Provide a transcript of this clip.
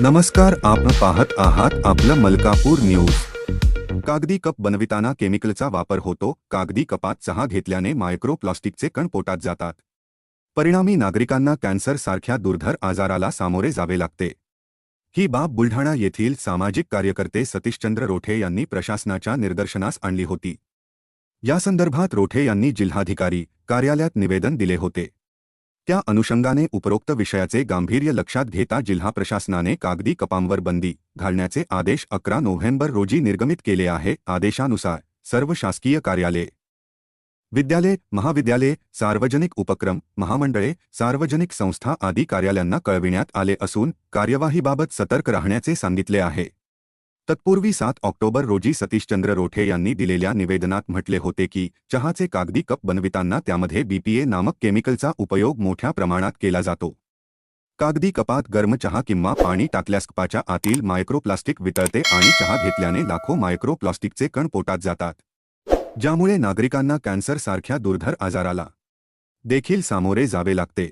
नमस्कार आपण पाहत आहात आपलं मलकापूर न्यूज. कागदी कप बनविताना केमिकलचा वापर होतो कागदी कपात चहा घेतल्याने मायक्रोप्लास्टिकचे कण पोटात जातात. परिणामी नागरिकांना कॅन्सर सारख्या दुर्धर आजाराला सामोरे जावे लागते. ही बाब बुलढाणा येथील सामाजिक कार्यकर्ते सतीशचंद्र रोठे यांनी प्रशासनाच्या निदर्शनास आणली होती. यासंदर्भात रोठे यांनी जिल्हाधिकारी कार्यालयात निवेदन दिले होते. त्या अनुषंगाने उपरोक्त विषयाचे गांभीर्य लक्षात घेता जिल्हा प्रशासनाने कागदी कपांवर बंदी घालण्याचे आदेश अकरा नोव्हेंबर रोजी निर्गमित केले आहे. आदेशानुसार सर्व शासकीय कार्यालये विद्यालय महाविद्यालये सार्वजनिक उपक्रम महामंडळे सार्वजनिक संस्था आदी कार्यालयांना कळविण्यात आले असून कार्यवाहीबाबत सतर्क राहण्याचे सांगितले आहे. तत्पूर्वी सात ऑक्टोबर रोजी सतीशचंद्र रोठे यांनी दिलेल्या निवेदनात म्हटले होते की चहाचे कागदी कप बनविताना त्यामध्ये बीपीए नामक केमिकलचा उपयोग मोठ्या प्रमाणात केला जातो. कागदी कपात गर्म चहा किंवा पाणी टाकल्यास कपाच्या आतील मायक्रोप्लास्टिक वितळते आणि चहा घेतल्याने लाखो मायक्रोप्लास्टिकचे कण पोटात जातात. ज्यामुळे नागरिकांना कॅन्सरसारख्या दुर्धर आजाराला देखील सामोरे जावे लागते.